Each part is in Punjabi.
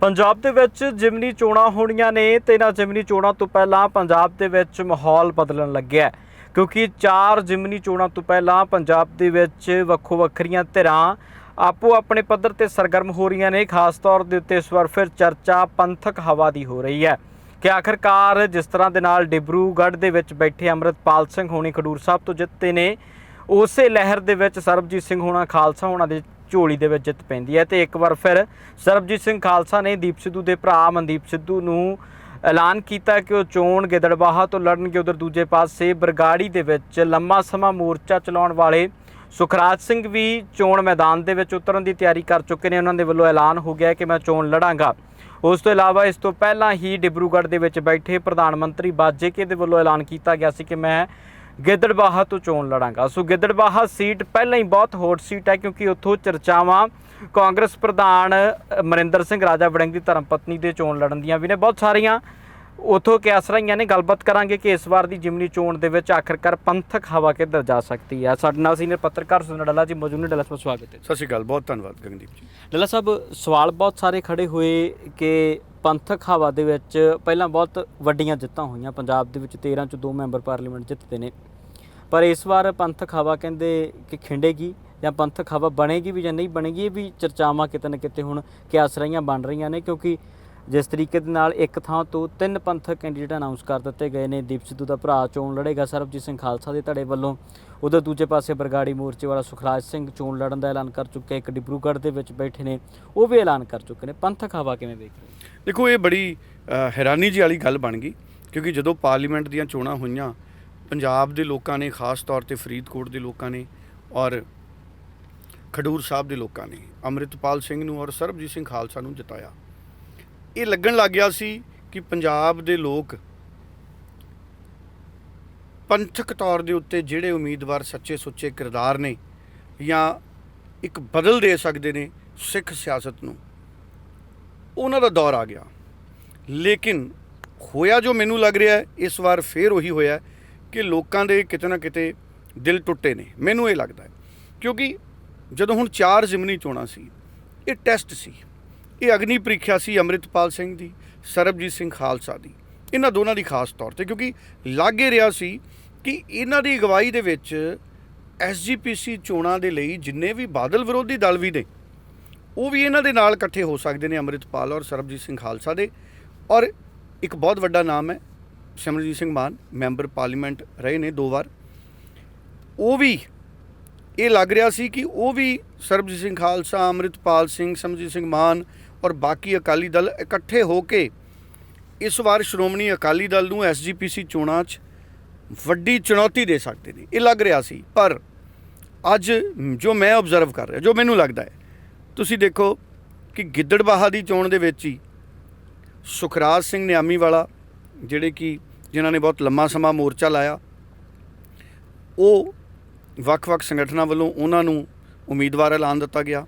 ਪੰਜਾਬ ਦੇ ਵਿੱਚ ਜਿਮਨੀ ਚੋਣਾਂ ਹੋਣੀਆਂ ਨੇ ਤੇ ਇਹਨਾਂ ਜਿਮਨੀ ਚੋਣਾਂ ਤੋਂ ਪਹਿਲਾਂ ਪੰਜਾਬ ਦੇ ਵਿੱਚ ਮਾਹੌਲ ਬਦਲਣ ਲੱਗਿਆ ਕਿਉਂਕਿ ਚਾਰ ਜਿਮਨੀ ਚੋਣਾਂ ਤੋਂ ਪਹਿਲਾਂ ਪੰਜਾਬ ਦੇ ਵਿੱਚ ਵੱਖੋ ਵੱਖਰੀਆਂ ਧਿਰਾਂ ਆਪੋ ਆਪਣੇ ਪੱਧਰ ਤੇ ਸਰਗਰਮ ਹੋ ਰਹੀਆਂ ਨੇ। ਖਾਸ ਤੌਰ ਦੇ ਉੱਤੇ ਇਸ ਵਾਰ ਫਿਰ ਚਰਚਾ ਪੰਥਕ ਹਵਾ ਦੀ ਹੋ ਰਹੀ ਹੈ ਕਿ ਆਖਰਕਾਰ ਜਿਸ ਤਰ੍ਹਾਂ ਦੇ ਨਾਲ ਡਿਬਰੂਗੜ੍ਹ ਦੇ ਵਿੱਚ ਬੈਠੇ ਅੰਮ੍ਰਿਤਪਾਲ ਸਿੰਘ ਹੋਣੀ ਖਡੂਰ ਸਾਹਿਬ ਤੋਂ ਜਿੱਤੇ ਨੇ, ਉਸੇ ਲਹਿਰ ਦੇ ਵਿੱਚ ਸਰਬਜੀਤ ਸਿੰਘ ਹੋਣਾ, ਖਾਲਸਾ ਹੋਣਾ ਦੇ ਝੋਲੀ ਦੇ ਵਿੱਚ ਜਿੱਤ ਪੈਂਦੀ ਹੈ। ਤੇ ਇੱਕ ਵਾਰ ਫਿਰ ਸਰਬਜੀਤ ਸਿੰਘ ਖਾਲਸਾ ਨੇ ਦੀਪ ਸਿੱਧੂ ਦੇ ਭਰਾ ਮਨਦੀਪ ਸਿੱਧੂ ਨੂੰ ਐਲਾਨ ਕੀਤਾ ਕਿ ਉਹ ਚੋਣ ਗਿੱਦੜਬਾਹਾ ਤੋਂ ਲੜਨਗੇ। ਉਧਰ ਦੂਜੇ ਪਾਸੇ ਬਰਗਾੜੀ ਦੇ ਵਿੱਚ ਲੰਮਾ ਸਮਾਂ ਮੋਰਚਾ ਚਲਾਉਣ ਵਾਲੇ ਸੁਖਰਾਜ ਸਿੰਘ ਵੀ ਚੋਣ ਮੈਦਾਨ ਦੇ ਵਿੱਚ ਉਤਰਨ ਦੀ ਤਿਆਰੀ ਕਰ ਚੁੱਕੇ ਨੇ। ਉਹਨਾਂ ਦੇ ਵੱਲੋਂ ਐਲਾਨ ਹੋ ਗਿਆ ਕਿ ਮੈਂ ਚੋਣ ਲੜਾਂਗਾ। ਉਸ ਤੋਂ ਇਲਾਵਾ ਇਸ ਤੋਂ ਪਹਿਲਾਂ ਹੀ ਡਿਬਰੂਗੜ੍ਹ ਦੇ ਵਿੱਚ ਬੈਠੇ ਪ੍ਰਧਾਨ ਮੰਤਰੀ ਬਾਜੇਕੇ ਦੇ ਵੱਲੋਂ ਐਲਾਨ ਕੀਤਾ ਗਿਆ ਸੀ ਕਿ ਮੈਂ ਗਿੱਦੜਬਾਹਾ ਤੋਂ ਚੋਣ ਲੜਾਂਗਾ। ਸੋ ਗਿੱਦੜਬਾਹਾ ਸੀਟ ਪਹਿਲਾਂ ਹੀ ਬਹੁਤ ਹੌਟ ਸੀਟ ਹੈ ਕਿਉਂਕਿ ਉੱਥੋਂ ਚਰਚਾਵਾਂ ਕਾਂਗਰਸ ਪ੍ਰਧਾਨ ਅ, ਮਰਿੰਦਰ ਸਿੰਘ ਰਾਜਾ ਵੜਿੰਗ ਦੀ ਧਰਮਪਤਨੀ ਦੇ ਚੋਣ ਲੜਨ ਦੀਆਂ ਵੀ ਨੇ। ਬਹੁਤ ਸਾਰੀਆਂ ਉਥੋਂ ਕਿਆਸ ਰਹੀਆਂ ਨੇ ਗੱਲਬਾਤ ਕਰਾਂਗੇ ਕਿ ਇਸ ਵਾਰ ਦੀ ਜਿਮਨੀ ਚੋਣ ਦੇ ਵਿੱਚ ਆਖਰਕਾਰ ਪੰਥਕ ਹਵਾ ਕਿੱਧਰ ਜਾ ਸਕਦੀ ਹੈ। ਸਾਡੇ ਨਾਲ ਸੀਨੀਅਰ ਪੱਤਰਕਾਰ ਸੁਨੀਲ ਡੱਲਾ ਜੀ ਮੌਜੂਦ ਨੇ। ਡੱਲਾ ਸਾਹਿਬ ਸਵਾਗਤ ਹੈ ਸਤਿ ਸ਼੍ਰੀ ਅਕਾਲ ਬਹੁਤ ਧੰਨਵਾਦ ਗਗਨਦੀਪ ਜੀ। ਡੱਲਾ ਸਾਹਿਬ ਸਵਾਲ ਬਹੁਤ ਸਾਰੇ ਖੜੇ ਹੋਏ ਕਿ ਪੰਥਕ ਹਵਾ ਦੇ ਵਿੱਚ ਪਹਿਲਾਂ ਬਹੁਤ ਵੱਡੀਆਂ ਜਿੱਤਾਂ ਹੋਈਆਂ। ਪੰਜਾਬ ਦੇ ਵਿੱਚ 13 ਚ ਦੋ ਮੈਂਬਰ ਪਾਰਲੀਮੈਂਟ ਜਿੱਤਦੇ ਨੇ। ਪਰ ਇਸ ਵਾਰ ਪੰਥਕ ਹਵਾ ਕਹਿੰਦੇ ਕਿ ਖਿੰਡੇਗੀ ਜਾਂ ਪੰਥਕ ਹਵਾ ਬਣੇਗੀ ਵੀ ਜਾਂ ਨਹੀਂ ਬਣੇਗੀ ਇਹ ਵੀ ਚਰਚਾਵਾਂ ਕਿਤੇ ਨਾ ਕਿਤੇ ਹੁਣ ਕਿਆਸ ਰਹੀਆਂ ਬਣ ਰਹੀਆਂ ਨੇ। ਕਿਉਂਕਿ ਜਿਸ ਤਰੀਕੇ ਦੇ ਨਾਲ ਇੱਕ ਥਾਂ ਤੋਂ ਤਿੰਨ ਪੰਥਕ ਕੈਂਡੀਡੇਟ ਅਨਾਉਂਸ ਕਰ ਦਿੱਤੇ ਗਏ ਨੇ। ਦੀਪ ਸਿੱਧੂ ਦਾ ਭਰਾ ਚੋਣ ਲੜੇਗਾ ਸਰਬਜੀਤ ਸਿੰਘ ਖਾਲਸਾ ਦੇ ਧੜੇ ਵੱਲੋਂ। ਉਧਰ ਦੂਜੇ ਪਾਸੇ ਬਰਗਾੜੀ ਮੋਰਚੇ ਵਾਲਾ ਸੁਖਰਾਜ ਸਿੰਘ ਚੋਣ ਲੜਨ ਦਾ ਐਲਾਨ ਕਰ ਚੁੱਕੇ ਇੱਕ ਡਿਬਰੂਗੜ੍ਹ ਦੇ ਵਿੱਚ ਬੈਠੇ ਨੇ, ਉਹ ਵੀ ਐਲਾਨ ਕਰ ਚੁੱਕੇ ਨੇ। ਪੰਥਕ ਹਵਾ ਕਿਵੇਂ ਵੇਖ ਰਹੇ ਦੇਖੋ, ਇਹ ਬੜੀ ਹੈਰਾਨੀ ਜੀ ਵਾਲੀ ਗੱਲ ਬਣ ਗਈ, ਕਿਉਂਕਿ ਜਦੋਂ ਪਾਰਲੀਮੈਂਟ ਦੀਆਂ ਚੋਣਾਂ ਹੋਈਆਂ, ਪੰਜਾਬ ਦੇ ਲੋਕਾਂ ਨੇ, ਖਾਸ ਤੌਰ ਤੇ ਫਰੀਦਕੋਟ ਦੇ ਲੋਕਾਂ ਨੇ ਔਰ ਖਡੂਰ ਸਾਹਿਬ ਦੇ ਲੋਕਾਂ ਨੇ, ਅੰਮ੍ਰਿਤਪਾਲ ਸਿੰਘ ਨੂੰ ਔਰ ਸਰਬਜੀਤ ਸਿੰਘ ਖਾਲਸਾ ਨੂੰ ਜਿਤਾਇਆ। ਇਹ ਲੱਗਣ ਲੱਗ ਗਿਆ ਸੀ ਕਿ ਪੰਜਾਬ ਦੇ ਲੋਕ ਪੰਥਕ ਤੌਰ ਦੇ ਉੱਤੇ ਜਿਹੜੇ ਉਮੀਦਵਾਰ ਸੱਚੇ ਸੁੱਚੇ ਕਿਰਦਾਰ ਨੇ ਜਾਂ ਇੱਕ ਬਦਲ ਦੇ ਸਕਦੇ ਨੇ ਸਿੱਖ ਸਿਆਸਤ ਨੂੰ, ਉਹਨਾਂ ਦਾ ਦੌਰ ਆ ਗਿਆ। ਲੇਕਿਨ ਹੋਇਆ ਜੋ ਮੈਨੂੰ ਲੱਗ ਰਿਹਾ ਹੈ, ਇਸ ਵਾਰ ਫੇਰ ਉਹੀ ਹੋਇਆ ਕਿ ਲੋਕਾਂ ਦੇ ਕਿਤੇ ਨਾ ਕਿਤੇ ਦਿਲ ਟੁੱਟੇ ਨੇ। ਮੈਨੂੰ ਇਹ ਲੱਗਦਾ ਹੈ, ਕਿਉਂਕਿ ਜਦੋਂ ਹੁਣ ਚਾਰ ਜ਼ਿਮਨੀ ਚੋਣਾਂ ਸੀ, ਇਹ ਟੈਸਟ ਸੀ। ਇਹ ਅਗਨੀ ਪ੍ਰੀਖਿਆ ਸੀ ਅੰਮ੍ਰਿਤਪਾਲ ਸਿੰਘ ਦੀ, ਸਰਬਜੀਤ ਸਿੰਘ ਖਾਲਸਾ ਦੀ। ਇਹਨਾਂ ਦੋਨਾਂ ਦੀ ਖਾਸ ਤੌਰ ਤੇ, ਕਿਉਂਕਿ ਲਾਗੇ ਰਿਹਾ ਸੀ ਕਿ ਇਹਨਾਂ ਦੀ ਅਗਵਾਈ ਦੇ ਵਿੱਚ ਐਸਜੀਪੀਸੀ ਚੋਣਾਂ ਦੇ ਲਈ ਜਿੰਨੇ ਵੀ ਬਾਦਲ ਵਿਰੋਧੀ ਦਲ ਵੀ ਨੇ, ਉਹ ਵੀ ਇਹਨਾਂ ਦੇ ਨਾਲ ਇਕੱਠੇ ਹੋ ਸਕਦੇ ਨੇ, ਅੰਮ੍ਰਿਤਪਾਲ ਔਰ ਸਰਬਜੀਤ ਸਿੰਘ ਖਾਲਸਾ ਦੇ। ਔਰ ਇੱਕ ਬਹੁਤ ਵੱਡਾ ਨਾਮ ਹੈ ਸਿਮਰਜੀਤ ਸਿੰਘ ਮਾਨ, ਮੈਂਬਰ ਪਾਰਲੀਮੈਂਟ ਰਹੇ ਨੇ ਦੋ ਵਾਰ। ਉਹ ਵੀ ਇਹ ਲੱਗ ਰਿਹਾ ਸੀ ਕਿ ਉਹ ਵੀ ਸਰਬਜੀਤ ਸਿੰਘ ਖਾਲਸਾ, ਅੰਮ੍ਰਿਤਪਾਲ ਸਿੰਘ ਸਿਮਰਜੀਤ ਸਿੰਘ ਮਾਨ ਔਰ ਬਾਕੀ ਅਕਾਲੀ ਦਲ ਇਕੱਠੇ ਹੋ ਕੇ ਇਸ ਵਾਰ ਸ਼੍ਰੋਮਣੀ ਅਕਾਲੀ ਦਲ ਨੂੰ ਐਸਜੀਪੀਸੀ ਚੋਣਾਂ 'ਚ ਵੱਡੀ ਚੁਣੌਤੀ ਦੇ ਸਕਦੇ ਨੇ। ਇਹ ਲੱਗ ਰਿਹਾ ਸੀ। ਪਰ ਅੱਜ ਜੋ ਮੈਂ ਆਬਜ਼ਰਵ ਕਰ ਰਿਹਾ, ਜੋ ਮੈਨੂੰ ਲੱਗਦਾ ਹੈ, ਤੁਸੀਂ ਦੇਖੋ ਕਿ ਗਿੱਦੜਬਾਹਾ ਦੀ ਚੋਣ ਦੇ ਵਿੱਚ ਹੀ ਸੁਖਰਾਜ ਸਿੰਘ ਨਿਆਮੀ ਵਾਲਾ ਜਿਹੜੇ ਕਿ ਜਿਨ੍ਹਾਂ ਨੇ ਬਹੁਤ ਲੰਮਾ ਸਮਾਂ ਮੋਰਚਾ ਲਾਇਆ, ਉਹ ਵੱਖ-ਵੱਖ ਸੰਗਠਨਾਂ ਵੱਲੋਂ ਉਹਨਾਂ ਨੂੰ ਉਮੀਦਵਾਰ ਐਲਾਨ ਦਿੱਤਾ ਗਿਆ।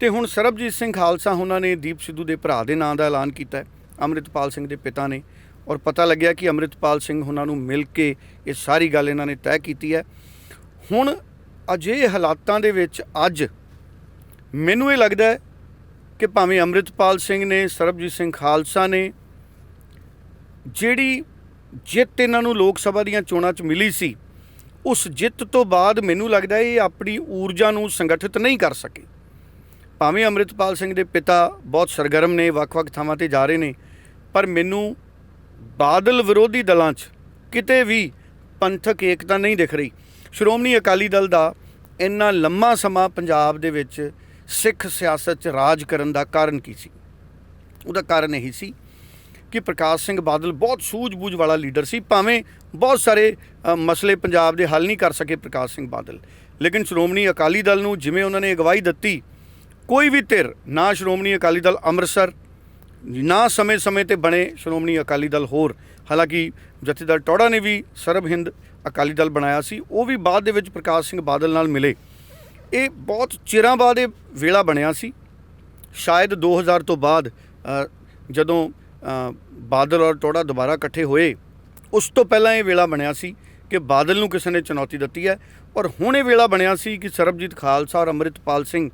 ਤੇ ਹੁਣ ਸਰਬਜੀਤ ਸਿੰਘ ਖਾਲਸਾ ਉਹਨਾਂ ਨੇ ਦੀਪ ਸਿੱਧੂ ਦੇ ਭਰਾ ਦੇ ਨਾਂ ਦਾ ਐਲਾਨ ਕੀਤਾ ਹੈ। ਅੰਮ੍ਰਿਤਪਾਲ ਸਿੰਘ ਦੇ ਪਿਤਾ ਨੇ। ਔਰ ਪਤਾ ਲੱਗਿਆ ਕਿ ਅੰਮ੍ਰਿਤਪਾਲ ਸਿੰਘ ਉਹਨਾਂ ਨੂੰ ਮਿਲ ਕੇ ਇਹ ਸਾਰੀ ਗੱਲ ਇਹਨਾਂ ਨੇ ਤੈਅ ਕੀਤੀ ਹੈ। ਹੁਣ ਅਜੇ ਹਾਲਾਤਾਂ ਦੇ ਵਿੱਚ ਅੱਜ ਮੈਨੂੰ ਇਹ ਲੱਗਦਾ ਹੈ ਕਿ ਭਾਵੇਂ ਅੰਮ੍ਰਿਤਪਾਲ ਸਿੰਘ ਨੇ, ਸਰਬਜੀਤ ਸਿੰਘ ਖਾਲਸਾ ਨੇ, ਜਿਹੜੀ ਜਿੱਤ ਇਹਨਾਂ ਨੂੰ ਲੋਕ ਸਭਾ ਦੀਆਂ ਚੋਣਾਂ 'ਚ ਮਿਲੀ ਸੀ, ਉਸ ਜਿੱਤ ਤੋਂ ਬਾਅਦ ਮੈਨੂੰ ਲੱਗਦਾ ਇਹ ਆਪਣੀ ਊਰਜਾ ਨੂੰ ਸੰਗਠਿਤ ਨਹੀਂ ਕਰ ਸਕੇ। ਭਾਵੇਂ ਅੰਮ੍ਰਿਤਪਾਲ ਸਿੰਘ ਦੇ ਪਿਤਾ ਬਹੁਤ ਸਰਗਰਮ ਨੇ, ਵੱਖ-ਵੱਖ ਥਾਵਾਂ ਤੇ ਜਾ ਰਹੇ ਨੇ, ਪਰ ਮੈਨੂੰ ਬਾਦਲ ਵਿਰੋਧੀ ਦਲਾਂ 'ਚ ਕਿਤੇ ਵੀ ਪੰਥਕ ਏਕਤਾ ਨਹੀਂ ਦਿਖ ਰਹੀ। ਸ਼੍ਰੋਮਣੀ ਅਕਾਲੀ ਦਲ ਦਾ ਇੰਨਾ ਲੰਮਾ ਸਮਾਂ ਪੰਜਾਬ ਦੇ ਵਿੱਚ ਸਿੱਖ ਸਿਆਸਤ 'ਚ ਰਾਜ ਕਰਨ ਦਾ ਕਾਰਨ ਕੀ ਸੀ? ਉਹਦਾ ਕਾਰਨ ਇਹੀ ਸੀ ਕਿ ਪ੍ਰਕਾਸ਼ ਸਿੰਘ ਬਾਦਲ ਬਹੁਤ ਸੂਝ-ਬੂਝ ਵਾਲਾ ਲੀਡਰ ਸੀ, ਭਾਵੇਂ ਬਹੁਤ ਸਾਰੇ ਮਸਲੇ ਪੰਜਾਬ ਦੇ ਹੱਲ ਨਹੀਂ ਕਰ ਸਕੇ ਪ੍ਰਕਾਸ਼ ਸਿੰਘ ਬਾਦਲ। ਲੇਕਿਨ ਸ਼੍ਰੋਮਣੀ ਅਕਾਲੀ ਦਲ ਨੂੰ ਜਿਵੇਂ ਉਹਨਾਂ ਨੇ ਅਗਵਾਈ ਦਿੱਤੀ ਕੋਈ ਵੀ ਧਿਰ, ਨਾ ਸ਼੍ਰੋਮਣੀ ਅਕਾਲੀ ਦਲ ਅੰਮ੍ਰਿਤਸਰ, ਨਾ ਸਮੇਂ-ਸਮੇਂ ਤੇ ਬਣੇ ਸ਼੍ਰੋਮਣੀ ਅਕਾਲੀ ਦਲ ਹੋਰ। ਹਾਲਾਂਕਿ ਜਥੇਦਾਰ ਟੌੜਾ ਨੇ ਵੀ ਸਰਬ ਹਿੰਦ ਅਕਾਲੀ ਦਲ ਬਣਾਇਆ ਸੀ, ਉਹ ਵੀ ਬਾਅਦ ਦੇ ਵਿੱਚ ਪ੍ਰਕਾਸ਼ ਸਿੰਘ ਬਾਦਲ ਨਾਲ ਮਿਲੇ। ਇਹ ਬਹੁਤ ਚਿਰਾਂ ਬਾਅਦ ਇਹ ਵੇਲਾ ਬਣਿਆ ਸੀ। ਸ਼ਾਇਦ 2000 ਤੋਂ ਬਾਅਦ ਜਦੋਂ ਬਾਦਲ ਔਰ ਟੋੜਾ ਦੁਬਾਰਾ ਇਕੱਠੇ ਹੋਏ, ਉਸ ਤੋਂ ਪਹਿਲਾਂ ਇਹ ਵੇਲਾ ਬਣਿਆ ਸੀ ਕਿ ਬਾਦਲ ਨੂੰ ਕਿਸੇ ਨੇ ਚੁਣੌਤੀ ਦਿੱਤੀ ਹੈ। ਔਰ ਹੁਣ ਇਹ ਵੇਲਾ ਬਣਿਆ ਸੀ ਕਿ ਸਰਬਜੀਤ ਖਾਲਸਾ ਔਰ ਅੰਮ੍ਰਿਤਪਾਲ ਸਿੰਘ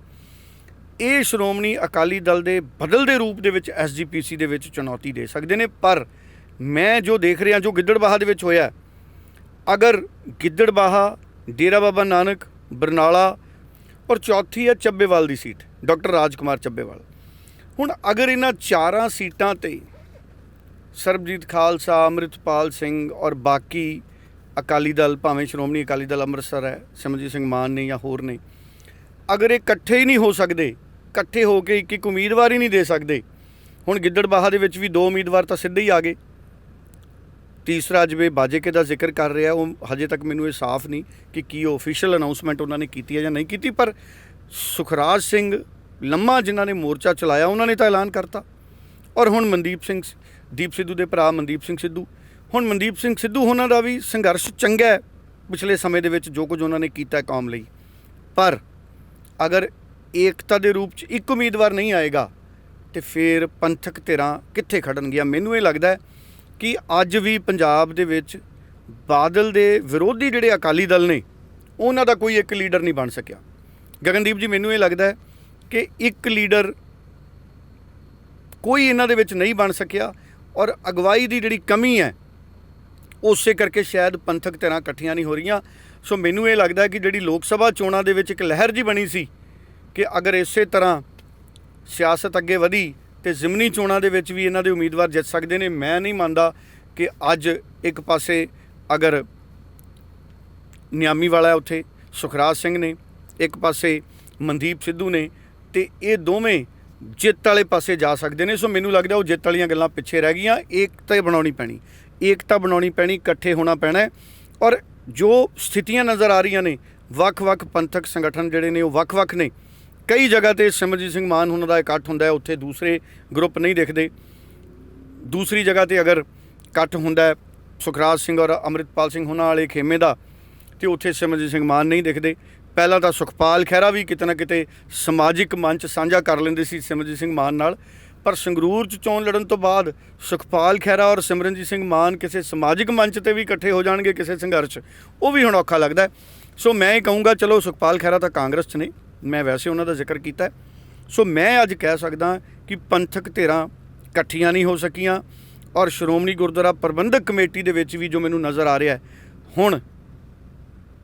ਇਹ ਸ਼੍ਰੋਮਣੀ ਅਕਾਲੀ ਦਲ ਦੇ ਬਦਲਦੇ ਰੂਪ ਦੇ ਵਿੱਚ ਐਸਜੀਪੀਸੀ ਦੇ ਵਿੱਚ ਚੁਣੌਤੀ ਦੇ ਸਕਦੇ ਨੇ, ਪਰ ਮੈਂ ਜੋ ਦੇਖ ਰਿਹਾ, ਜੋ ਗਿੱਦੜਬਾਹਾ ਦੇ ਵਿੱਚ ਹੋਇਆ, ਅਗਰ ਗਿੱਦੜਬਾਹਾ, ਡੇਰਾ ਬਾਬਾ ਨਾਨਕ, ਬਰਨਾਲਾ ਔਰ ਚੌਥੀ ਹੈ ਚੱਬੇਵਾਲ ਦੀ ਸੀਟ, ਡਾਕਟਰ ਰਾਜਕੁਮਾਰ ਚੱਬੇਵਾਲ। ਹੁਣ ਅਗਰ ਇਹਨਾਂ ਚਾਰਾਂ ਸੀਟਾਂ ਤੇ ਸਰਬਜੀਤ ਖਾਲਸਾ, ਅੰਮ੍ਰਿਤਪਾਲ ਸਿੰਘ ਔਰ ਬਾਕੀ ਅਕਾਲੀ ਦਲ, ਭਾਵੇਂ ਸ਼੍ਰੋਮਣੀ ਅਕਾਲੀ ਦਲ ਅੰਮ੍ਰਿਤਸਰ ਹੈ ਸਿਮਰਜੀਤ ਸਿੰਘ ਮਾਨ ਨੇ ਜਾਂ ਹੋਰ ਨੇ, ਅਗਰ ਇਹ ਇਕੱਠੇ ਹੀ ਨਹੀਂ ਹੋ ਸਕਦੇ ਇਕੱਠੇ ਹੋ ਕੇ ਇੱਕ ਇੱਕ ਉਮੀਦਵਾਰ ਹੀ ਨਹੀਂ ਦੇ ਸਕਦੇ। ਹੁਣ ਗਿੱਦੜਬਾਹਾ ਦੇ ਵਿੱਚ ਵੀ ਦੋ ਉਮੀਦਵਾਰ ਤਾਂ ਸਿੱਧੇ ਹੀ ਆ ਗਏ। ਤੀਸਰਾ ਜਿਵੇਂ ਬਾਜੇਕੇ ਦਾ ਜ਼ਿਕਰ ਕਰ ਰਿਹਾ, ਉਹ ਹਜੇ ਤੱਕ ਮੈਨੂੰ ਇਹ ਸਾਫ਼ ਨਹੀਂ ਕਿ ਕੀ ਉਹ ਅਫੀਸ਼ੀਅਲ ਅਨਾਉਂਸਮੈਂਟ ਉਹਨਾਂ ਨੇ ਕੀਤੀ ਹੈ ਜਾਂ ਨਹੀਂ ਕੀਤੀ, ਪਰ ਸੁਖਰਾਜ ਸਿੰਘ ਲੰਮਾ ਜਿਨ੍ਹਾਂ ਨੇ ਮੋਰਚਾ ਚਲਾਇਆ, ਉਹਨਾਂ ਨੇ ਤਾਂ ਐਲਾਨ ਕਰਤਾ। ਔਰ ਹੁਣ ਮਨਦੀਪ ਸਿੰਘ ਦੀਪ ਸਿੱਧੂ ਦੇ ਭਰਾ ਮਨਦੀਪ ਸਿੰਘ ਸਿੱਧੂ। ਹੁਣ ਮਨਦੀਪ ਸਿੰਘ ਸਿੱਧੂ ਉਹਨਾਂ ਦਾ ਵੀ ਸੰਘਰਸ਼ ਚੰਗਾ ਹੈ, ਪਿਛਲੇ ਸਮੇਂ ਦੇ ਵਿੱਚ ਜੋ ਕੁਝ ਉਹਨਾਂ ਨੇ ਕੀਤਾ ਕੌਮ ਲਈ। ਪਰ ਅਗਰ ਏਕਤਾ ਦੇ ਰੂਪ 'ਚ ਇੱਕ ਉਮੀਦਵਾਰ ਨਹੀਂ ਆਏਗਾ। ਤੇ ਫਿਰ ਪੰਥਕ ਧਿਰਾਂ ਕਿੱਥੇ ਖੜਨਗੀਆਂ? ਮੈਨੂੰ ਇਹ ਲੱਗਦਾ ਹੈ ਕਿ ਅੱਜ ਵੀ ਪੰਜਾਬ ਦੇ ਵਿੱਚ ਬਾਦਲ ਦੇ ਵਿਰੋਧੀ ਜਿਹੜੇ ਅਕਾਲੀ ਦਲ ਨੇ, ਉਹਨਾਂ ਦਾ ਕੋਈ ਇੱਕ ਲੀਡਰ ਨਹੀਂ ਬਣ ਸਕਿਆ। ਗਗਨਦੀਪ ਜੀ, ਮੈਨੂੰ ਇਹ ਲੱਗਦਾ ਹੈ ਕਿ ਇੱਕ ਲੀਡਰ ਕੋਈ ਇਹਨਾਂ ਦੇ ਵਿੱਚ ਨਹੀਂ ਬਣ ਸਕਿਆ ਔਰ ਅਗਵਾਈ ਦੀ ਜਿਹੜੀ ਕਮੀ ਹੈ, ਉਸੇ ਕਰਕੇ ਸ਼ਾਇਦ ਪੰਥਕ ਧਿਰਾਂ ਇਕੱਠੀਆਂ ਨਹੀਂ ਹੋ ਰਹੀਆਂ। ਸੋ ਮੈਨੂੰ ਇਹ ਲੱਗਦਾ ਕਿ ਜਿਹੜੀ ਲੋਕ ਸਭਾ ਚੋਣਾਂ ਦੇ ਵਿੱਚ ਇੱਕ ਲਹਿਰ ਜੀ ਬਣੀ ਸੀ ਕਿ ਅਗਰ ਇਸੇ ਤਰ੍ਹਾਂ ਸਿਆਸਤ ਅੱਗੇ ਵਧੀ ਤੇ ਜ਼ਿਮਨੀ ਚੋਣਾਂ ਦੇ ਵਿੱਚ ਵੀ ਇਹਨਾਂ ਦੇ ਉਮੀਦਵਾਰ ਜਿੱਤ ਸਕਦੇ ਨੇ, ਮੈਂ ਨਹੀਂ ਮੰਨਦਾ ਕਿ ਅੱਜ ਇੱਕ ਪਾਸੇ ਅਗਰ ਨਿਆਮੀ ਵਾਲਾ ਉੱਥੇ, ਸੁਖਰਾਜ ਸਿੰਘ ਨੇ, ਇੱਕ ਪਾਸੇ ਮਨਦੀਪ ਸਿੱਧੂ ਨੇ ਤੇ ਇਹ ਦੋਵੇਂ ਜਿੱਤ ਵਾਲੇ ਪਾਸੇ ਜਾ ਸਕਦੇ ਨੇ। ਸੋ ਮੈਨੂੰ ਲੱਗਦਾ ਉਹ ਜਿੱਤ ਵਾਲੀਆਂ ਗੱਲਾਂ ਪਿੱਛੇ ਰਹਿ ਗਈਆਂ। ਏਕਤਾ ਬਣਾਉਣੀ ਪੈਣੀ ਏਕਤਾ ਬਣਾਉਣੀ ਪੈਣੀ, ਇਕੱਠੇ ਹੋਣਾ ਪੈਣਾ ਔਰ ਜੋ ਸਥਿਤੀਆਂ ਨਜ਼ਰ ਆ ਰਹੀਆਂ ਨੇ, ਵੱਖ-ਵੱਖ ਪੰਥਕ ਸੰਗਠਨ ਜਿਹੜੇ ਨੇ ਉਹ ਵੱਖ-ਵੱਖ ਨੇ। ਕਈ ਜਗ੍ਹਾ ਤੇ ਸਿਮਰਜੀਤ ਸਿੰਘ ਮਾਨ ਉਹਨਾਂ ਦਾ ਇਕੱਠ ਹੁੰਦਾ ਹੈ, ਉੱਥੇ ਦੂਸਰੇ ਗਰੁੱਪ ਨਹੀਂ ਦਿਖਦੇ। ਦੂਸਰੀ ਜਗ੍ਹਾ ਤੇ ਅਗਰ ਇਕੱਠ ਹੁੰਦਾ ਸੁਖਰਾਜ ਸਿੰਘ ਔਰ ਅੰਮ੍ਰਿਤਪਾਲ ਸਿੰਘ ਉਹਨਾਂ ਵਾਲੇ ਖੇਮੇ ਦਾ, ਤੇ ਉੱਥੇ ਸਿਮਰਜੀਤ ਸਿੰਘ ਮਾਨ ਨਹੀਂ ਦਿਖਦੇ। ਪਹਿਲਾਂ ਤਾਂ ਸੁਖਪਾਲ ਖਹਿਰਾ ਵੀ ਕਿਤੇ ਨਾ ਕਿਤੇ ਸਮਾਜਿਕ ਮੰਚ ਸਾਂਝਾ ਕਰ ਲੈਂਦੇ ਸੀ ਸਿਮਰਜੀਤ ਸਿੰਘ ਮਾਨ ਨਾਲ। ਪਰ ਸੰਗਰੂਰ ਚ ਚੋਣ ਲੜਨ ਤੋਂ ਬਾਅਦ ਸੁਖਪਾਲ ਖਹਿਰਾ ਔਰ ਸਿਮਰਨਜੀਤ ਸਿੰਘ ਮਾਨ ਕਿਸੇ ਸਮਾਜਿਕ ਮੰਚ ਤੇ ਵੀ ਇਕੱਠੇ ਹੋ ਜਾਣਗੇ ਕਿਸੇ ਸੰਘਰਸ਼, ਉਹ ਵੀ ਹੁਣ ਔਖਾ ਲੱਗਦਾ ਸੋ ਮੈਂ ਇਹ ਕਹੂੰਗਾ, ਚਲੋ ਸੁਖਪਾਲ ਖਹਿਰਾ ਤਾਂ ਕਾਂਗਰਸ ਚ ਨੇ। ਮੈਂ ਵੈਸੇ ਉਹਨਾਂ ਦਾ ਜ਼ਿਕਰ ਕੀਤਾ ਸੋ ਮੈਂ ਅੱਜ ਕਹਿ ਸਕਦਾ ਕਿ ਪੰਥਕ ਧਿਰਾਂ ਇਕੱਠੀਆਂ ਨਹੀਂ ਹੋ ਸਕੀਆਂ ਔਰ ਸ਼੍ਰੋਮਣੀ ਗੁਰਦੁਆਰਾ ਪ੍ਰਬੰਧਕ ਕਮੇਟੀ ਦੇ ਵਿੱਚ ਵੀ ਜੋ ਮੈਨੂੰ ਨਜ਼ਰ ਆ ਰਿਹਾ ਹੁਣ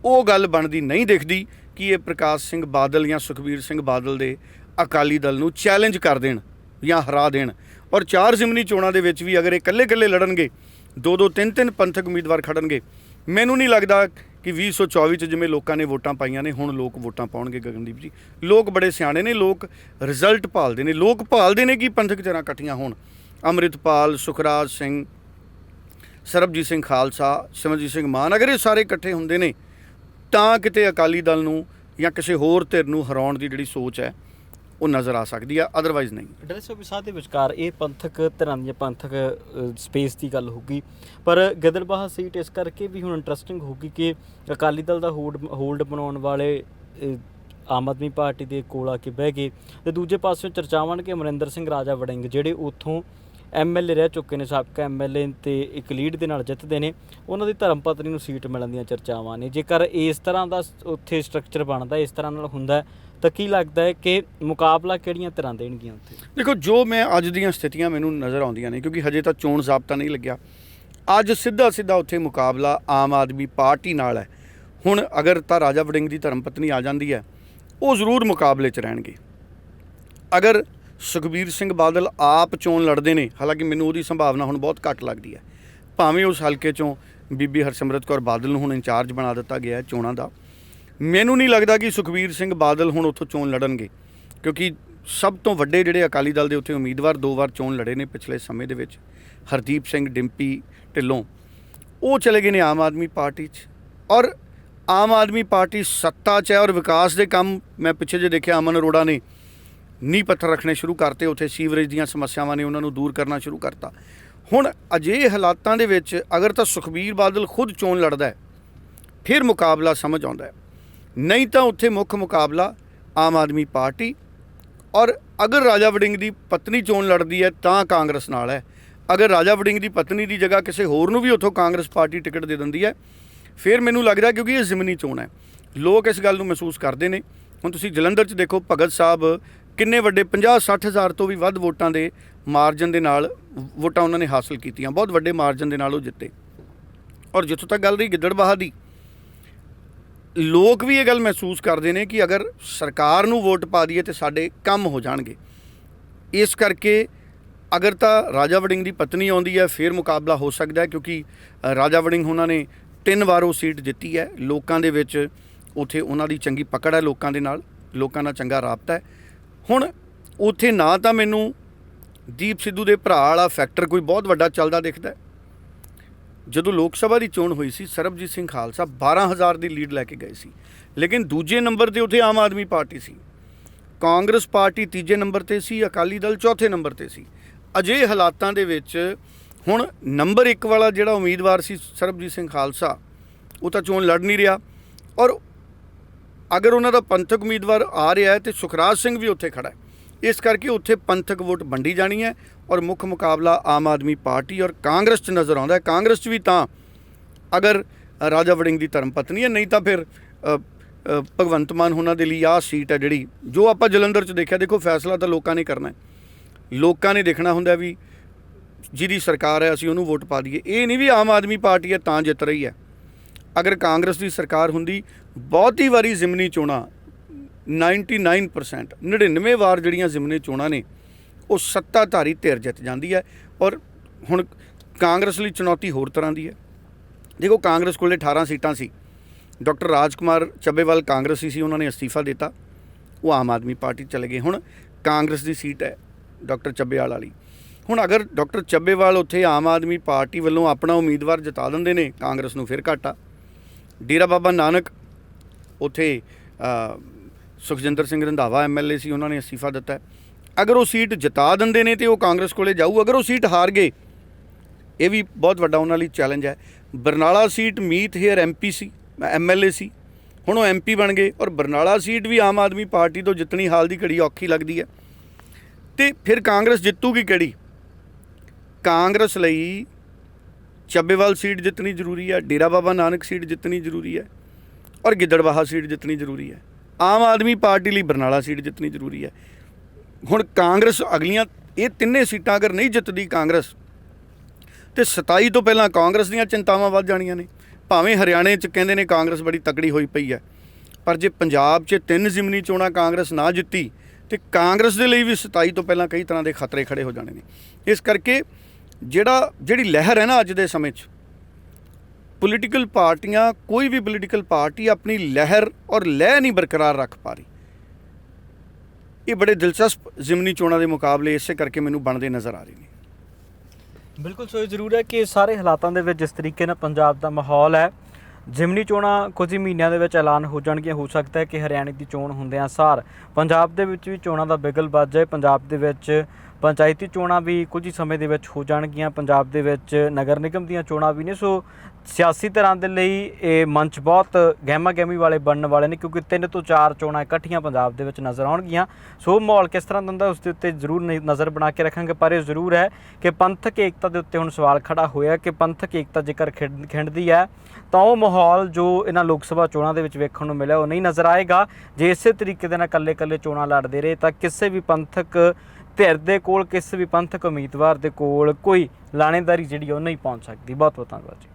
ਉਹ ਗੱਲ ਬਣਦੀ ਨਹੀਂ ਦਿਖਦੀ ਕਿ ਇਹ ਪ੍ਰਕਾਸ਼ ਸਿੰਘ ਬਾਦਲ ਜਾਂ ਸੁਖਬੀਰ ਸਿੰਘ ਬਾਦਲ ਦੇ ਅਕਾਲੀ ਦਲ ਨੂੰ ਚੈਲੰਜ ਕਰ ਦੇਣ ਜਾਂ ਹਰਾ ਦੇਣ। ਔਰ ਚਾਰ ਜ਼ਿਮਨੀ ਚੋਣਾਂ ਦੇ ਵਿੱਚ ਵੀ ਅਗਰ ਇਹ ਇਕੱਲੇ-ਇਕੱਲੇ ਲੜਨਗੇ ਦੋ ਦੋ ਤਿੰਨ ਤਿੰਨ ਪੰਥਕ ਉਮੀਦਵਾਰ ਖੜਨਗੇ, ਮੈਨੂੰ ਨਹੀਂ ਲੱਗਦਾ ਕਿ 2024 ਚ ਜਿਵੇਂ ਲੋਕਾਂ ਨੇ ਵੋਟਾਂ ਪਾਈਆਂ ਨੇ, ਹੁਣ ਲੋਕ ਵੋਟਾਂ ਪਾਉਣਗੇ ਗਗਨਦੀਪ ਜੀ। ਲੋਕ ਬੜੇ ਸਿਆਣੇ ਨੇ, ਲੋਕ ਰਿਜ਼ਲਟ ਭਾਲਦੇ ਨੇ। ਲੋਕ ਭਾਲਦੇ ਨੇ ਕਿ ਪੰਥਕ ਧਿਰਾਂ ਇਕੱਠੀਆਂ ਹੋਣ। ਅੰਮ੍ਰਿਤਪਾਲ, ਸੁਖਰਾਜ ਸਿੰਘ, ਸਰਬਜੀਤ ਸਿੰਘ ਖਾਲਸਾ, ਸਿਮਰਜੀਤ ਸਿੰਘ ਮਾਨ, ਅਗਰ ਇਹ ਸਾਰੇ ਇਕੱਠੇ ਹੁੰਦੇ ਨੇ, ਤਾਂ ਕਿਤੇ ਅਕਾਲੀ ਦਲ ਨੂੰ ਜਾਂ ਕਿਸੇ ਹੋਰ ਧਿਰ ਨੂੰ ਹਰਾਉਣ ਦੀ ਜਿਹੜੀ ਸੋਚ ਹੈ ਉਹ ਨਜ਼ਰ ਆ ਸਕਦੀ ਆ ਅਦਰਵਾਈਜ਼ ਨਹੀਂ। ਡਰੈਸ ਸਾਹਿਬ ਦੇ ਵਿਚਕਾਰ ਇਹ ਪੰਥਕ ਧਿਰਾਂ ਦੀਆਂ ਪੰਥਕ ਸਪੇਸ ਦੀ ਗੱਲ ਹੋਊਗੀ। ਪਰ ਗਦਰਬਾਹਾ ਸੀਟ ਇਸ ਕਰਕੇ ਵੀ ਹੁਣ ਇੰਟਰਸਟਿੰਗ ਹੋਊਗੀ ਕਿ ਅਕਾਲੀ ਦਲ ਦਾ ਹੋਲਡ ਹੋਲਡ ਬਣਾਉਣ ਵਾਲੇ ਆਮ ਆਦਮੀ ਪਾਰਟੀ ਦੇ ਕੋਲ ਆ ਕੇ ਬਹਿ ਗਏ। ਤੇ ਦੂਜੇ ਪਾਸੇ ਚਰਚਾਵਾਂ ਨੇ ਕਿ ਅਮਰਿੰਦਰ ਸਿੰਘ ਰਾਜਾ ਵੜਿੰਗ, ਜਿਹੜੇ ਉੱਥੋਂ ਐਮਐਲਏ ਰਹਿ ਚੁੱਕੇ ਨੇ, ਸਾਬਕਾ ਐਮਐਲਏ ਤੇ ਇੱਕ ਲੀਡ ਦੇ ਨਾਲ ਜਿੱਤਦੇ ਨੇ। ਉਹਨਾਂ ਦੀ ਧਰਮ ਪਤਨੀ ਨੂੰ ਸੀਟ ਮਿਲਣ ਦੀਆਂ ਚਰਚਾਵਾਂ ਨੇ। ਜੇਕਰ ਇਸ ਤਰ੍ਹਾਂ ਦਾ ਉੱਥੇ ਸਟਰਕਚਰ ਬਣਦਾ, ਇਸ ਤਰ੍ਹਾਂ ਨਾਲ ਹੁੰਦਾ ਤਾਂ ਕੀ ਲੱਗਦਾ ਹੈ ਕਿ ਮੁਕਾਬਲਾ ਕਿਹੜੀਆਂ ਤਰ੍ਹਾਂ ਦੇਣਗੀਆਂ ਉੱਥੇ? ਦੇਖੋ, ਜੋ ਮੈਂ ਅੱਜ ਦੀਆਂ ਸਥਿਤੀਆਂ ਮੈਨੂੰ ਨਜ਼ਰ ਆਉਂਦੀਆਂ ਨੇ, ਕਿਉਂਕਿ ਹਜੇ ਤਾਂ ਚੋਣ ਜ਼ਾਬਤਾ ਨਹੀਂ ਲੱਗਿਆ। ਅੱਜ ਸਿੱਧਾ ਸਿੱਧਾ ਉੱਥੇ ਮੁਕਾਬਲਾ ਆਮ ਆਦਮੀ ਪਾਰਟੀ ਨਾਲ ਹੈ। ਹੁਣ ਅਗਰ ਤਾਂ ਰਾਜਾ ਵੜਿੰਗ ਦੀ ਧਰਮ ਪਤਨੀ ਆ ਜਾਂਦੀ ਹੈ, ਉਹ ਜ਼ਰੂਰ ਮੁਕਾਬਲੇ 'ਚ ਰਹਿਣਗੇ। ਅਗਰ ਸੁਖਬੀਰ ਸਿੰਘ ਬਾਦਲ ਆਪ ਚੋਣ ਲੜਦੇ ਨੇ, ਹਾਲਾਂਕਿ ਮੈਨੂੰ ਉਹਦੀ ਸੰਭਾਵਨਾ ਹੁਣ ਬਹੁਤ ਘੱਟ ਲੱਗਦੀ ਹੈ। ਭਾਵੇਂ ਉਸ ਹਲਕੇ 'ਚੋਂ ਬੀਬੀ ਹਰਸਿਮਰਤ ਕੌਰ ਬਾਦਲ ਨੂੰ ਹੁਣ ਇੰਚਾਰਜ ਬਣਾ ਦਿੱਤਾ ਗਿਆ ਹੈ ਚੋਣਾਂ ਦਾ, ਮੈਨੂੰ ਨਹੀਂ ਲੱਗਦਾ ਕਿ ਸੁਖਬੀਰ ਸਿੰਘ ਬਾਦਲ ਹੁਣ ਉੱਥੋਂ ਚੋਣ ਲੜਨਗੇ, ਕਿਉਂਕਿ ਸਭ ਤੋਂ ਵੱਡੇ ਜਿਹੜੇ ਅਕਾਲੀ ਦਲ ਦੇ ਉੱਥੇ ਉਮੀਦਵਾਰ ਦੋ ਵਾਰ ਚੋਣ ਲੜੇ ਨੇ ਪਿਛਲੇ ਸਮੇਂ ਦੇ ਵਿੱਚ, ਹਰਦੀਪ ਸਿੰਘ, ਡਿੰਪੀ, ਢਿੱਲੋਂ। ਉਹ ਚਲੇ ਗਏ ਨੇ ਆਮ ਆਦਮੀ ਪਾਰਟੀ 'ਚ ਔਰ ਆਮ ਆਦਮੀ ਪਾਰਟੀ ਸੱਤਾ 'ਚ ਹੈ ਔਰ ਵਿਕਾਸ ਦੇ ਕੰਮ ਮੈਂ ਪਿੱਛੇ ਜੇ ਦੇਖਿਆ ਅਮਨ ਅਰੋੜਾ ਨੇ ਨੀਂਹ ਪੱਥਰ ਰੱਖਣੇ ਸ਼ੁਰੂ ਕਰਤੇ, ਉੱਥੇ ਸੀਵਰੇਜ ਦੀਆਂ ਸਮੱਸਿਆਵਾਂ ਨੇ ਉਹਨਾਂ ਨੂੰ ਦੂਰ ਕਰਨਾ ਸ਼ੁਰੂ ਕਰਤਾ। ਹੁਣ ਅਜਿਹੇ ਹਾਲਾਤਾਂ ਦੇ ਵਿੱਚ ਅਗਰ ਤਾਂ ਸੁਖਬੀਰ ਬਾਦਲ ਖੁਦ ਚੋਣ ਲੜਦਾ ਹੈ, ਫਿਰ ਮੁਕਾਬਲਾ ਸਮਝ ਆਉਂਦਾ ਹੈ। ਨਹੀਂ ਤਾਂ ਉੱਥੇ ਮੁੱਖ ਮੁਕਾਬਲਾ ਆਮ ਆਦਮੀ ਪਾਰਟੀ ਔਰ ਅਗਰ ਰਾਜਾ ਵੜਿੰਗ ਦੀ ਪਤਨੀ ਚੋਣ ਲੜਦੀ ਹੈ ਤਾਂ ਕਾਂਗਰਸ ਨਾਲ ਹੈ। ਅਗਰ ਰਾਜਾ ਵੜਿੰਗ ਦੀ ਪਤਨੀ ਦੀ ਜਗ੍ਹਾ ਕਿਸੇ ਹੋਰ ਨੂੰ ਵੀ ਉੱਥੋਂ ਕਾਂਗਰਸ ਪਾਰਟੀ ਟਿਕਟ ਦੇ ਦਿੰਦੀ ਹੈ, ਫਿਰ ਮੈਨੂੰ ਲੱਗਦਾ ਕਿਉਂਕਿ ਇਹ ਜ਼ਿਮਨੀ ਚੋਣ ਹੈ। ਲੋਕ ਇਸ ਗੱਲ ਨੂੰ ਮਹਿਸੂਸ ਕਰਦੇ ਨੇ। ਹੁਣ ਤੁਸੀਂ ਜਲੰਧਰ 'ਚ ਦੇਖੋ, ਭਗਤ ਸਾਹਿਬ ਕਿੰਨੇ ਵੱਡੇ? 50 60 ਹਜ਼ਾਰ ਤੋਂ ਵੀ ਵੱਧ ਵੋਟਾਂ ਦੇ ਮਾਰਜਨ ਦੇ ਨਾਲ ਵੋਟਾਂ ਉਹਨਾਂ ਨੇ ਹਾਸਲ ਕੀਤੀਆਂ। ਬਹੁਤ ਵੱਡੇ ਮਾਰਜਨ ਦੇ ਨਾਲ ਉਹ ਜਿੱਤੇ। ਔਰ ਜਿੱਥੋਂ ਤੱਕ ਗੱਲ ਰਹੀ ਗਿੱਦੜਬਾਹਾ ਦੀ, ਲੋਕ ਵੀ ਇਹ ਗੱਲ ਮਹਿਸੂਸ ਕਰਦੇ ਨੇ ਕਿ ਅਗਰ ਸਰਕਾਰ ਨੂੰ ਵੋਟ ਪਾ ਦਈਏ ਤੇ ਸਾਡੇ ਕੰਮ ਹੋ ਜਾਣਗੇ। ਇਸ ਕਰਕੇ ਅਗਰ ਤਾਂ ਰਾਜਾ ਵੜਿੰਗ ਦੀ ਪਤਨੀ ਆਉਂਦੀ ਹੈ, ਫਿਰ ਮੁਕਾਬਲਾ ਹੋ ਸਕਦਾ ਕਿਉਂਕਿ ਰਾਜਾ ਵੜਿੰਗ ਉਹਨਾਂ ਨੇ ਤਿੰਨ ਵਾਰ ਉਹ ਸੀਟ ਜਿੱਤੀ ਹੈ। ਲੋਕਾਂ ਦੇ ਵਿੱਚ ਉਥੇ ਉਹਨਾਂ ਦੀ ਚੰਗੀ ਪਕੜ ਹੈ, ਲੋਕਾਂ ਦੇ ਨਾਲ, ਲੋਕਾਂ ਨਾਲ ਚੰਗਾ ਰਾਬਤਾ ਹੈ। ਹੁਣ ਉੱਥੇ ਨਾ ਤਾਂ ਮੈਨੂੰ ਦੀਪ ਸਿੱਧੂ ਦੇ ਭਰਾ ਵਾਲਾ ਫੈਕਟਰ ਕੋਈ ਬਹੁਤ ਵੱਡਾ ਚੱਲਦਾ ਦਿਖਦਾ ਜਦੋਂ ਲੋਕ ਸਭਾ ਦੀ ਚੋਣ ਹੋਈ ਸੀ, ਸਰਬਜੀਤ ਸਿੰਘ ਖਾਲਸਾ 12000 ਦੀ ਲੀਡ ਲੈ ਕੇ ਗਏ ਸੀ। ਲੇਕਿਨ ਦੂਜੇ ਨੰਬਰ ਤੇ ਉੱਥੇ ਆਮ ਆਦਮੀ ਪਾਰਟੀ ਸੀ। ਕਾਂਗਰਸ ਪਾਰਟੀ ਤੀਜੇ ਨੰਬਰ ਤੇ ਸੀ, ਅਕਾਲੀ ਦਲ ਚੌਥੇ ਨੰਬਰ ਤੇ ਸੀ। ਅਜੇ ਹਾਲਾਤਾਂ ਦੇ ਵਿੱਚ ਹੁਣ ਨੰਬਰ 1 ਵਾਲਾ ਜਿਹੜਾ ਉਮੀਦਵਾਰ ਸੀ ਸਰਬਜੀਤ ਸਿੰਘ ਖਾਲਸਾ, ਉਹ ਤਾਂ ਚੋਣ ਲੜ ਨਹੀਂ ਰਿਹਾ। ਔਰ ਅਗਰ ਉਹਨਾਂ ਦਾ ਪੰਥਕ ਉਮੀਦਵਾਰ ਆ ਰਿਹਾ ਹੈ ਤੇ ਸੁਖਰਾਜ ਸਿੰਘ ਵੀ ਉੱਥੇ ਖੜਾ ਹੈ। ਇਸ ਕਰਕੇ ਉੱਥੇ ਪੰਥਕ ਵੋਟ ਵੰਡੀ ਜਾਣੀ ਹੈ ਔਰ ਮੁੱਖ ਮੁਕਾਬਲਾ ਆਮ ਆਦਮੀ ਪਾਰਟੀ ਔਰ ਕਾਂਗਰਸ 'ਚ ਨਜ਼ਰ ਆਉਂਦਾ ਹੈ। ਕਾਂਗਰਸ 'ਚ ਵੀ ਤਾਂ ਅਗਰ ਰਾਜਾ ਵੜਿੰਗ ਦੀ ਧਰਮ ਪਤਨੀ ਹੈ, ਨਹੀਂ ਤਾਂ ਫਿਰ ਭਗਵੰਤ ਮਾਨ ਉਹਨਾਂ ਦੇ ਲਈ ਆਹ ਸੀਟ ਹੈ ਜਿਹੜੀ ਜੋ ਆਪਾਂ ਜਲੰਧਰ 'ਚ ਦੇਖਿਆ, ਦੇਖੋ ਫੈਸਲਾ ਤਾਂ ਲੋਕਾਂ ਨੇ ਕਰਨਾ ਹੈ। ਲੋਕਾਂ ਨੇ ਦੇਖਣਾ ਹੁੰਦਾ ਵੀ ਜਿਹਦੀ ਸਰਕਾਰ ਹੈ, ਅਸੀਂ ਉਹਨੂੰ ਵੋਟ ਪਾ ਦਈਏ। ਇਹ ਨਹੀਂ ਵੀ ਆਮ ਆਦਮੀ ਪਾਰਟੀ ਹੈ, ਤਾਂ ਜਿੱਤ ਰਹੀ ਹੈ। ਅਗਰ ਕਾਂਗਰਸ ਦੀ ਸਰਕਾਰ ਹੁੰਦੀ ਬਹੁਤੀ ਵਾਰੀ ਜ਼ਿਮਨੀ ਚੋਣਾਂ 99% 99 ਵਾਰ ਜਿਹੜੀਆਂ ਜ਼ਿਮਨੀ ਚੋਣਾਂ ਨੇ, ਉਹ ਸੱਤਾਧਾਰੀ ਧਿਰ ਜਿੱਤ ਜਾਂਦੀ ਹੈ ਔਰ ਹੁਣ ਕਾਂਗਰਸ ਲਈ ਚੁਣੌਤੀ ਹੋਰ ਤਰ੍ਹਾਂ ਦੀ ਹੈ। ਦੇਖੋ ਕਾਂਗਰਸ ਕੋਲੇ 18 ਸੀਟਾਂ ਸੀ। ਡਾਕਟਰ ਰਾਜਕੁਮਾਰ ਚੱਬੇਵਾਲ ਕਾਂਗਰਸੀ ਸੀ, ਉਹਨਾਂ ਨੇ ਅਸਤੀਫਾ ਦਿੱਤਾ। ਉਹ ਆਮ ਆਦਮੀ ਪਾਰਟੀ ਚਲੇ ਗਏ। ਹੁਣ ਕਾਂਗਰਸ ਦੀ ਸੀਟ ਹੈ ਡਾਕਟਰ ਚੱਬੇਵਾਲ ਵਾਲੀ। ਹੁਣ ਅਗਰ ਡਾਕਟਰ ਚੱਬੇਵਾਲ ਉੱਥੇ ਆਮ ਆਦਮੀ ਪਾਰਟੀ ਵੱਲੋਂ ਆਪਣਾ ਉਮੀਦਵਾਰ ਜਿਤਾ ਦਿੰਦੇ ਨੇ, ਕਾਂਗਰਸ ਨੂੰ ਫਿਰ ਘਾਟਾ। ਡੇਰਾ ਬਾਬਾ ਨਾਨਕ ਉੱਥੇ ਸੁਖਜਿੰਦਰ ਸਿੰਘ ਰੰਧਾਵਾ ਐਮਐਲਏ ਸੀ, ਉਹਨਾਂ ਨੇ ਅਸਤੀਫਾ ਦਿੱਤਾ। ਅਗਰ ਉਹ ਸੀਟ ਜਿਤਾ ਦਿੰਦੇ ਨੇ ਤੇ ਉਹ ਕਾਂਗਰਸ ਕੋਲੇ ਜਾਊ, ਅਗਰ ਉਹ ਸੀਟ ਹਾਰ ਗਏ, ਇਹ ਵੀ ਬਹੁਤ ਵੱਡਾ ਉਹਨਾਂ ਲਈ ਚੈਲੰਜ ਹੈ। ਬਰਨਾਲਾ ਸੀਟ ਮੀਤ ਹੇਅਰ ਐਮਪੀ ਸੀ ਐਮਐਲਏ ਸੀ। ਹੁਣ ਉਹ ਐਮਪੀ ਬਣ ਗਏ ਔਰ ਬਰਨਾਲਾ ਸੀਟ ਵੀ ਆਮ ਆਦਮੀ ਪਾਰਟੀ ਤੋਂ ਜਿੱਤਣੀ ਹਾਲ ਦੀ ਘੜੀ ਔਖੀ ਲੱਗਦੀ ਹੈ। ਤੇ ਫਿਰ ਕਾਂਗਰਸ ਜਿੱਤੂਗੀ ਕਿਹੜੀ? ਕਾਂਗਰਸ ਲਈ ਚੱਬੇਵਾਲ ਸੀਟ ਜਿੱਤਣੀ ਜ਼ਰੂਰੀ ਹੈ, ਡੇਰਾ ਬਾਬਾ ਨਾਨਕ ਸੀਟ ਜਿੱਤਣੀ ਜ਼ਰੂਰੀ ਹੈ। ਔਰ ਗਿੱਦੜਬਾਹਾ ਸੀਟ ਜਿੱਤਣੀ ਜ਼ਰੂਰੀ ਹੈ। ਆਮ ਆਦਮੀ ਪਾਰਟੀ ਲਈ ਬਰਨਾਲਾ ਸੀਟ ਜਿੱਤਣੀ ਜ਼ਰੂਰੀ ਹੈ। ਹੁਣ ਕਾਂਗਰਸ ਅਗਲੀਆਂ ਇਹ ਤਿੰਨੇ ਸੀਟਾਂ ਅਗਰ ਨਹੀਂ ਜਿੱਤਦੀ ਕਾਂਗਰਸ, ਤੇ 27 ਤੋਂ ਪਹਿਲਾਂ ਕਾਂਗਰਸ ਦੀਆਂ ਚਿੰਤਾਵਾਂ ਵੱਧ ਜਾਣੀਆਂ ਨੇ। ਭਾਵੇਂ ਹਰਿਆਣੇ 'ਚ ਕਹਿੰਦੇ ਨੇ ਕਾਂਗਰਸ ਬੜੀ ਤਕੜੀ ਹੋਈ ਪਈ ਹੈ, ਪਰ ਜੇ ਪੰਜਾਬ 'ਚ ਤਿੰਨ ਜ਼ਿਮਨੀ ਚੋਣਾਂ ਕਾਂਗਰਸ ਨਾ ਜਿੱਤੀ, ਤੇ ਕਾਂਗਰਸ ਦੇ ਲਈ ਵੀ 27 ਤੋਂ ਪਹਿਲਾਂ ਕਈ ਤਰ੍ਹਾਂ ਦੇ ਖਤਰੇ ਖੜੇ ਹੋ ਜਾਣੇ ਨੇ। ਇਸ ਕਰਕੇ ਜਿਹੜਾ, ਜਿਹੜੀ ਲਹਿਰ ਹੈ ਨਾ ਅੱਜ ਦੇ ਸਮੇਂ 'ਚ ਪੋਲੀਟੀਕਲ ਪਾਰਟੀਆਂ, ਕੋਈ ਵੀ ਪੋਲੀਟੀਕਲ ਪਾਰਟੀ ਆਪਣੀ ਲਹਿਰ ਔਰ ਲਹਿ ਨਹੀਂ ਬਰਕਰਾਰ ਰੱਖ ਪਾ ਰਹੀ। ਇਹ ਬੜੇ ਦਿਲਚਸਪ ਜ਼ਿਮਨੀ ਚੋਣਾਂ ਦੇ ਮੁਕਾਬਲੇ ਇਸੇ ਕਰਕੇ ਮੈਨੂੰ ਬਣਦੇ ਨਜ਼ਰ ਆ ਰਹੇ ਨੇ। ਬਿਲਕੁਲ, ਸੋ ਜ਼ਰੂਰ ਹੈ ਕਿ ਸਾਰੇ ਹਾਲਾਤਾਂ ਦੇ ਵਿੱਚ ਜਿਸ ਤਰੀਕੇ ਨਾਲ ਪੰਜਾਬ ਦਾ ਮਾਹੌਲ ਹੈ, ਜਿਮਨੀ ਚੋਣਾਂ ਕੁਝ ਹੀ ਮਹੀਨਿਆਂ ਦੇ ਵਿੱਚ ਐਲਾਨ ਹੋ ਜਾਣਗੀਆਂ। ਹੋ ਸਕਦਾ ਹੈ ਕਿ ਹਰਿਆਣੇ ਦੀ ਚੋਣ ਹੁੰਦਿਆਂ ਸਾਰ ਪੰਜਾਬ ਦੇ ਵਿੱਚ ਵੀ ਚੋਣਾਂ ਦਾ ਬਿਗਲ ਵੱਜ ਜਾਏ। ਪੰਜਾਬ ਦੇ ਵਿੱਚ ਪੰਚਾਇਤੀ ਚੋਣਾਂ ਵੀ ਕੁਝ ਹੀ ਸਮੇਂ ਦੇ ਵਿੱਚ ਹੋ ਜਾਣਗੀਆਂ। ਪੰਜਾਬ ਦੇ ਵਿੱਚ ਨਗਰ ਨਿਗਮ ਦੀਆਂ ਚੋਣਾਂ ਵੀ ਨੇ। ਸੋ ਸਿਆਸੀ ਤਰ੍ਹਾਂ ਦੇ ਲਈ ਇਹ ਮੰਚ ਬਹੁਤ ਗਹਿਮਾ ਗਹਿਮੀ ਵਾਲੇ ਬਣਨ ਵਾਲੇ ਨੇ, ਕਿਉਂਕਿ ਤਿੰਨ ਤੋਂ ਚਾਰ ਚੋਣਾਂ ਇਕੱਠੀਆਂ ਪੰਜਾਬ ਦੇ ਵਿੱਚ ਨਜ਼ਰ ਆਉਣਗੀਆਂ। ਸੋ ਮਾਹੌਲ ਕਿਸ ਤਰ੍ਹਾਂ ਦਾ ਹੁੰਦਾ ਉਸ ਦੇ ਉੱਤੇ ਜ਼ਰੂਰ ਨ- ਨਜ਼ਰ ਬਣਾ ਕੇ ਰੱਖਾਂਗੇ। ਪਰ ਇਹ ਜ਼ਰੂਰ ਹੈ ਕਿ ਪੰਥਕ ਏਕਤਾ ਦੇ ਉੱਤੇ ਹੁਣ ਸਵਾਲ ਖੜਾ ਹੋਇਆ ਕਿ ਪੰਥਕ ਏਕਤਾ ਜੇਕਰ ਖਿੰਡ- ਖਿੰਡਦੀ ਹੈ, ਤਾਂ ਉਹ ਮਾਹੌਲ ਜੋ ਇਹਨਾਂ ਲੋਕ ਸਭਾ ਚੋਣਾਂ ਦੇ ਵਿੱਚ ਵੇਖਣ ਨੂੰ ਮਿਲਿਆ, ਉਹ ਨਹੀਂ ਨਜ਼ਰ ਆਏਗਾ। ਜੇ ਇਸੇ ਤਰੀਕੇ ਦੇ ਨਾਲ ਇਕੱਲੇ-ਇਕੱਲੇ ਚੋਣਾਂ ਲੜਦੇ ਰਹੇ, ਤਾਂ ਕਿਸੇ ਵੀ ਪੰਥਕ ਧਿਰ ਦੇ ਕੋਲ ਕਿਸੇ ਵੀ ਪੰਥਕ ਉਮੀਦਵਾਰ ਦੇ ਕੋਲ ਕੋਈ ਲਾਣੇਦਾਰੀ ਜਿਹੜੀ ਉਹ ਨਹੀਂ ਪਹੁੰਚ ਸਕਦੀ। ਬਹੁਤ ਬਹੁਤ ਧੰਨਵਾਦ ਜੀ।